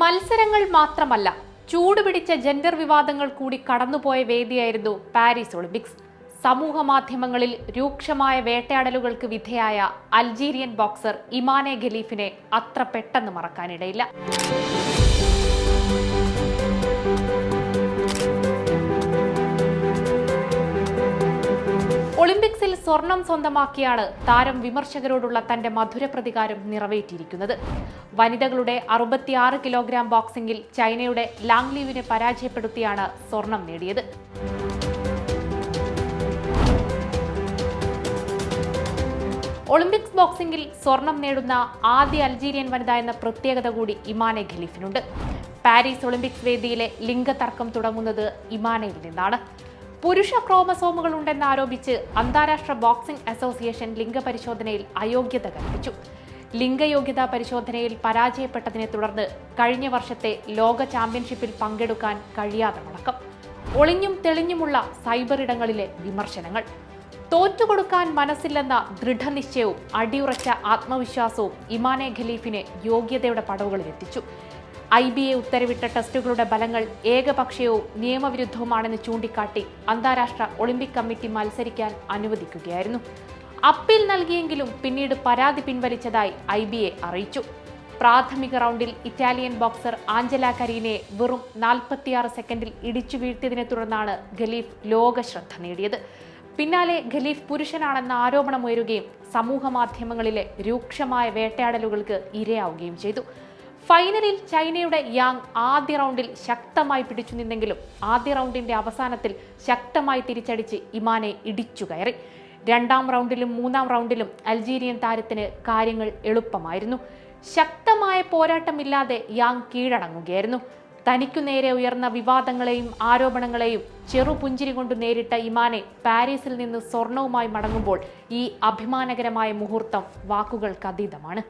മത്സരങ്ങൾ മാത്രമല്ല ചൂടുപിടിച്ച ജെൻഡർ വിവാദങ്ങൾ കൂടി കടന്നുപോയ വേദിയായിരുന്നു പാരീസ് ഒളിമ്പിക്സ്. സമൂഹ മാധ്യമങ്ങളിൽ രൂക്ഷമായ വേട്ടയാടലുകൾക്ക് വിധേയായ അൾജീരിയൻ ബോക്സർ ഇമാനെ ഖലീഫിനെ അത്ര പെട്ടെന്ന് മറക്കാനിടയില്ല. ഒളിമ്പിക്സിൽ സ്വർണം സ്വന്തമാക്കിയാണ് താരം വിമർശകരോടുള്ള തന്റെ മധുര പ്രതികാരം നിറവേറ്റിയിരിക്കുന്നത്. വനിതകളുടെ അറുപത്തിയാറ് കിലോഗ്രാം ബോക്സിംഗിൽ ചൈനയുടെ ലാങ്ലീവിനെ പരാജയപ്പെടുത്തിയാണ് സ്വർണം നേടിയത്. ഒളിമ്പിക്സ് ബോക്സിംഗിൽ സ്വർണം നേടുന്ന ആദ്യ അൾജീരിയൻ വനിത എന്ന പ്രത്യേകത കൂടി ഇമാനെ ഖലീഫിനുണ്ട്. പാരീസ് ഒളിമ്പിക്സ് വേദിയിലെ ലിംഗതർക്കം തുടങ്ങുന്നത് ഇമാനയിൽ നിന്നാണ്. പുരുഷ ക്രോമസോമുകൾ ഉണ്ടെന്ന് ആരോപിച്ച് അന്താരാഷ്ട്ര ബോക്സിംഗ് അസോസിയേഷൻ ലിംഗപരിശോധനയിൽ അയോഗ്യത കൽപ്പിച്ചു. ലിംഗയോഗ്യതാ പരിശോധനയിൽ പരാജയപ്പെട്ടതിനെ തുടർന്ന് കഴിഞ്ഞ വർഷത്തെ ലോക ചാമ്പ്യൻഷിപ്പിൽ പങ്കെടുക്കാൻ കഴിയാതെ മുടക്കം. ഒളിഞ്ഞും തെളിഞ്ഞുമുള്ള സൈബർ ഇടങ്ങളിലെ വിമർശനങ്ങൾ. തോറ്റുകൊടുക്കാൻ മനസ്സില്ലെന്ന ദൃഢനിശ്ചയവും അടിയുറച്ച ആത്മവിശ്വാസവും ഇമാനെ ഖലീഫിനെ യോഗ്യതയുടെ പടവുകളിലെത്തിച്ചു. ഐ ബി എ ഉത്തരവിട്ട ടെസ്റ്റുകളുടെ ഫലങ്ങൾ ഏകപക്ഷീയവും നിയമവിരുദ്ധവുമാണെന്ന് ചൂണ്ടിക്കാട്ടി അന്താരാഷ്ട്ര ഒളിമ്പിക് കമ്മിറ്റി മത്സരിക്കാൻ അനുവദിക്കുകയായിരുന്നു. അപ്പീൽ നൽകിയെങ്കിലും പിന്നീട് പരാതി പിൻവലിച്ചതായി ഐ ബി എ അറിയിച്ചു. പ്രാഥമിക റൗണ്ടിൽ ഇറ്റാലിയൻ ബോക്സർ ആഞ്ചല കരീനെ വെറും നാൽപ്പത്തിയാറ് സെക്കൻഡിൽ ഇടിച്ചു വീഴ്ത്തിയതിനെ തുടർന്നാണ് ഖലീഫ് ലോക ശ്രദ്ധ നേടിയത്. പിന്നാലെ ഖലീഫ് പുരുഷനാണെന്ന ആരോപണമുയരുകയും സമൂഹ മാധ്യമങ്ങളിലെ രൂക്ഷമായ വേട്ടയാടലുകൾക്ക് ഇരയാവുകയും ചെയ്തു. ഫൈനലിൽ ചൈനയുടെ യാങ് ആദ്യ റൗണ്ടിൽ ശക്തമായി പിടിച്ചു നിന്നെങ്കിലും ആദ്യ റൗണ്ടിന്റെ അവസാനത്തിൽ ശക്തമായി തിരിച്ചടിച്ച് ഇമാനെ ഇടിച്ചു കയറി. രണ്ടാം റൗണ്ടിലും മൂന്നാം റൗണ്ടിലും അൾജീരിയൻ താരത്തിന് കാര്യങ്ങൾ എളുപ്പമായിരുന്നു. ശക്തമായ പോരാട്ടമില്ലാതെ യാങ് കീഴടങ്ങുകയായിരുന്നു. തനിക്കു നേരെ ഉയർന്ന വിവാദങ്ങളെയും ആരോപണങ്ങളെയും ചെറുപുഞ്ചിരി കൊണ്ട് നേരിട്ട ഇമാനെ പാരീസിൽ നിന്ന് സ്വർണവുമായി മടങ്ങുമ്പോൾ ഈ അഭിമാനകരമായ മുഹൂർത്തം വാക്കുകൾക്കതീതമാണ്